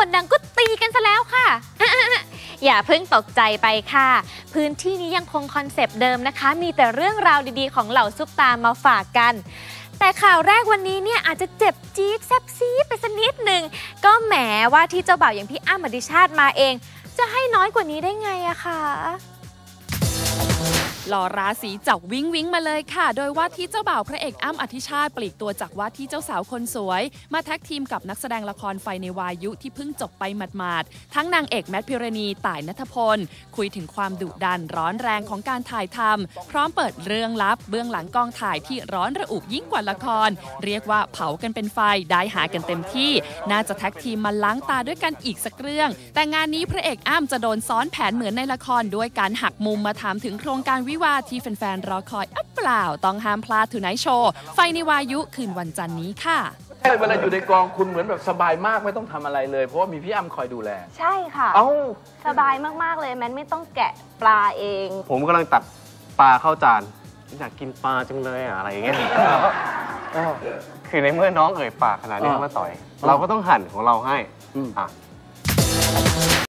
คนดังก็ตีกันซะแล้วค่ะ อย่าเพิ่งตกใจไปค่ะ พื้นที่นี้ยังคงคอนเซปต์เดิมนะคะ มีแต่เรื่องราวดีๆ ของเหล่าซุปตามาฝากกัน แต่ข่าวแรกวันนี้เนี่ยอาจจะเจ็บจี๊ดแซบซีดไปสักนิดหนึ่งก็แหมว่าที่เจ้าบ่าวอย่างพี่อ้ำอดิชาติมาเอง จะให้น้อยกว่านี้ได้ไงอะคะ หล่อราศีจับวิ้งวิ้งมาเลยค่ะ โดยว่าที่เจ้าบ่าวพระเอกอ้ำอธิชาติปลีกตัวจากว่าที่เจ้าสาวคนสวย มาแท็กทีมกับนักแสดงละครไฟในวายุที่เพิ่งจบไปหมาดๆ ทั้งนางเอกแมทพิรณีต่ายนัทพล คุยถึงความดุดันร้อนแรงของการถ่ายทำพร้อมเปิดเรื่องลับเบื้องหลังกองถ่ายที่ร้อนระอุยิ่งกว่าละคร เรียกว่าเผากันเป็นไฟได้หากันเต็มที่ น่าจะแท็กทีมมาล้างตาด้วยกันอีกสักเรื่อง แต่งานนี้พระเอกอ้ำจะโดนซ้อนแผนเหมือนในละครด้วยการหักมุมมาถามถึงโครงการวิวาห์ที่แฟนๆรอคอยอัปเปล่า ต้องห้ามพลาดทูไนท์โชว์ ไฟในวายุคืนวันจันทร์นี้ค่ะเวลาอยู่ในกองคุณเหมือนแบบสบายมากไม่ต้องทำอะไรเลย เพราะว่ามีพี่อ้ำคอยดูแล ใช่ค่ะ เอ้าสบายมากๆเลยแมนไม่ต้องแกะปลาเอง ผมกำลังตักปลาเข้าจานอยากกินปลาจังเลยอะอะไรอย่างเงี้ยคือในเมื่อน้องเอ่ยปากขนาดนี้อ่ามาต่อย เราก็ต้องหั่นของเราให้อืมอะ